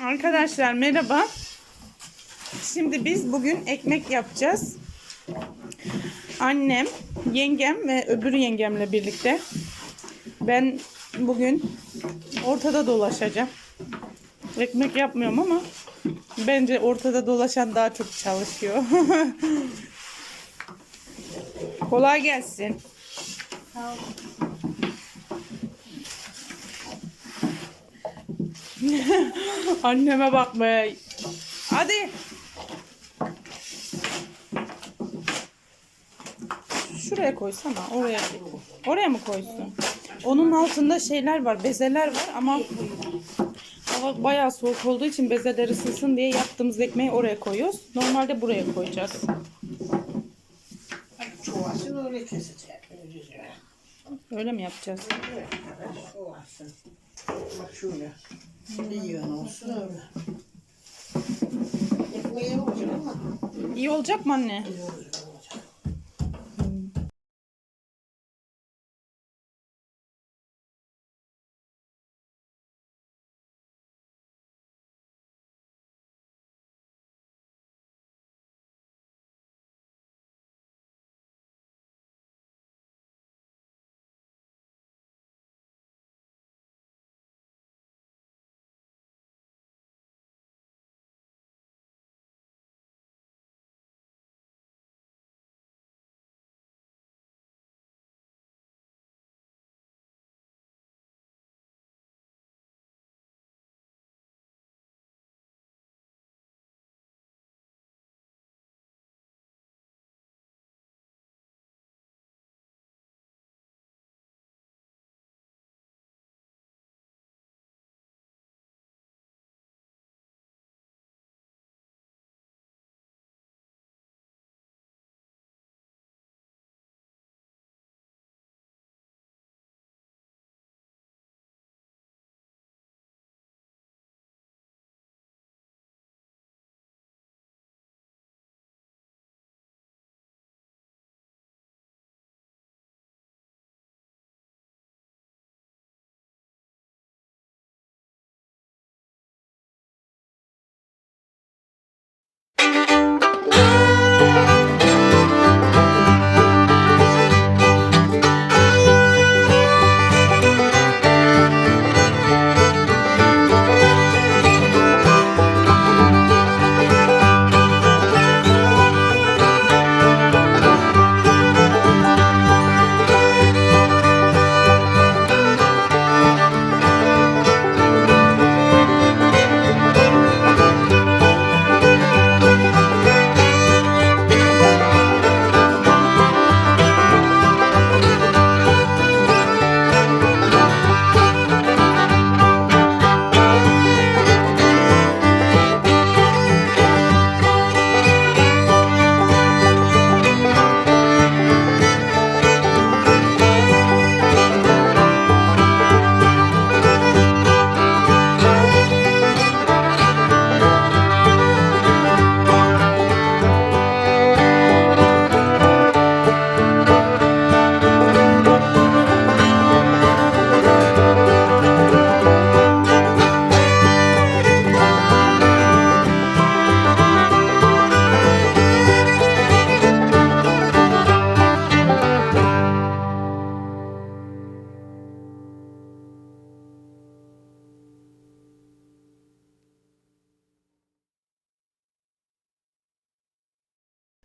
Arkadaşlar merhaba. Şimdi biz bugün ekmek yapacağız. Annem, yengem ve öbür yengemle birlikte. Ben bugün ortada dolaşacağım. Ekmek yapmıyorum ama bence ortada dolaşan daha çok çalışıyor. Kolay gelsin. Anneme bak be. Hadi. Şuraya koysana. Oraya. Oraya mı koysun? Onun altında şeyler var. Bezeler var ama hava bayağı soğuk olduğu için bezeler ısınsın diye yaptığımız ekmeği oraya koyuyoruz. Normalde buraya koyacağız. Öyle mi yapacağız? Bak şöyle. Bir yön olsun öyle. Ekmeği olacak ama İyi olacak mı anne? iyi olacak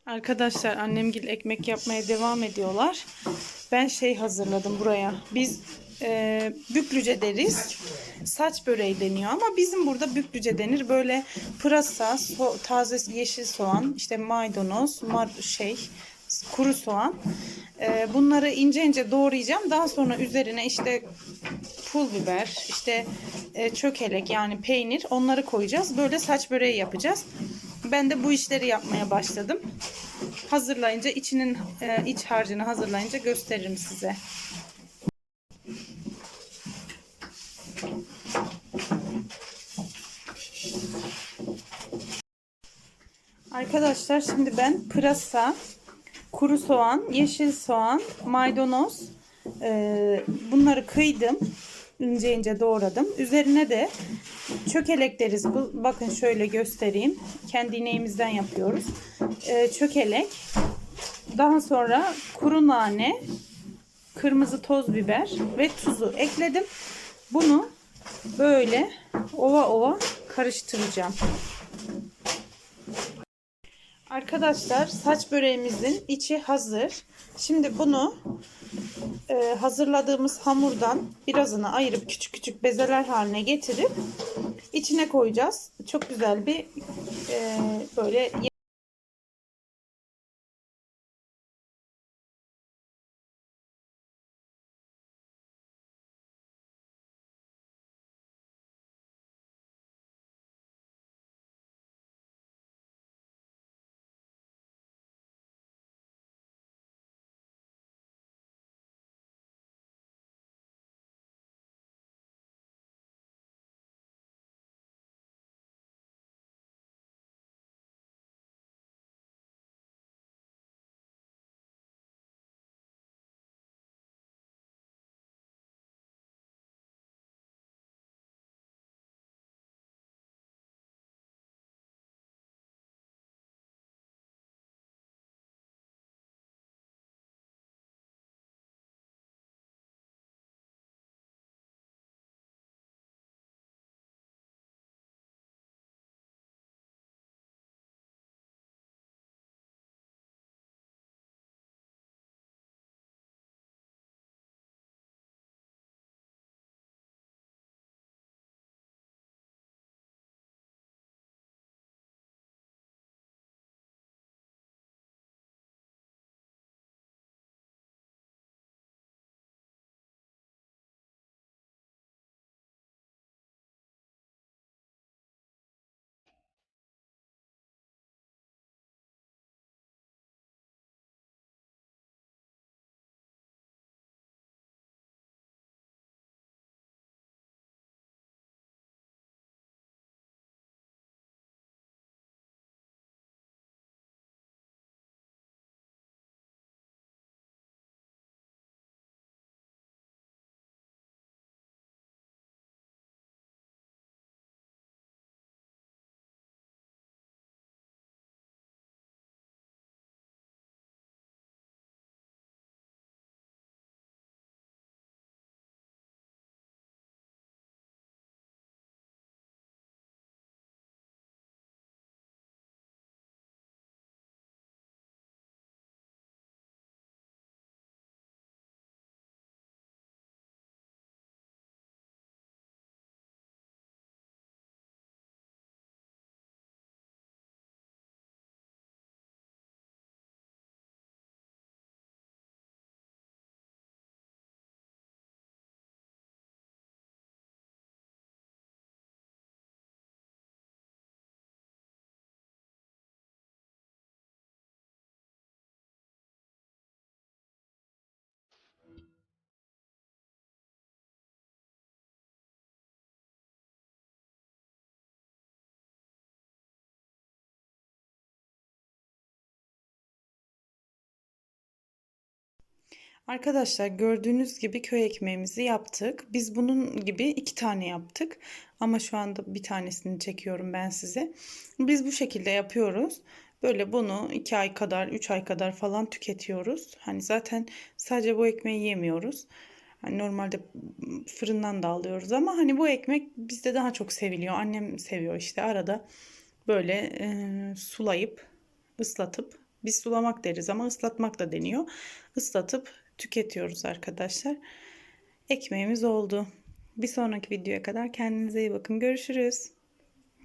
Arkadaşlar annemgil ekmek yapmaya devam ediyorlar. Ben şey hazırladım buraya. Biz e, büklüce deriz. Saç böreği deniyor ama bizim burada büklüce denir. Böyle pırasa, so- taze yeşil soğan, işte maydanoz, mar şey, kuru soğan. E, bunları ince ince doğrayacağım. Daha sonra üzerine işte pul biber, işte e, çökelek yani peynir onları koyacağız. Böyle saç böreği yapacağız. Ben de bu işleri yapmaya başladım. Hazırlayınca içinin e, iç harcını hazırlayınca gösteririm size. Arkadaşlar şimdi ben pırasa, kuru soğan, yeşil soğan, maydanoz e, bunları kıydım. İnce ince doğradım. Üzerine de çökelek deriz. Bu, bakın şöyle göstereyim. Kendi ineğimizden yapıyoruz. Ee, çökelek. Daha sonra kuru nane, kırmızı toz biber ve tuzu ekledim. Bunu böyle ova ova karıştıracağım. Arkadaşlar saç böreğimizin içi hazır. Şimdi bunu e, hazırladığımız hamurdan birazını ayırıp küçük küçük bezeler haline getirip içine koyacağız. Çok güzel bir e, böyle Arkadaşlar gördüğünüz gibi köy ekmeğimizi yaptık. Biz bunun gibi iki tane yaptık. Ama şu anda bir tanesini çekiyorum ben size. Biz bu şekilde yapıyoruz. Böyle bunu iki ay kadar, üç ay kadar falan tüketiyoruz. Hani zaten sadece bu ekmeği yemiyoruz. Hani normalde fırından da alıyoruz ama hani bu ekmek bizde daha çok seviliyor. Annem seviyor işte arada böyle e, sulayıp ıslatıp biz sulamak deriz ama ıslatmak da deniyor. Islatıp tüketiyoruz arkadaşlar. Ekmeğimiz oldu. Bir sonraki videoya kadar kendinize iyi bakın. Görüşürüz.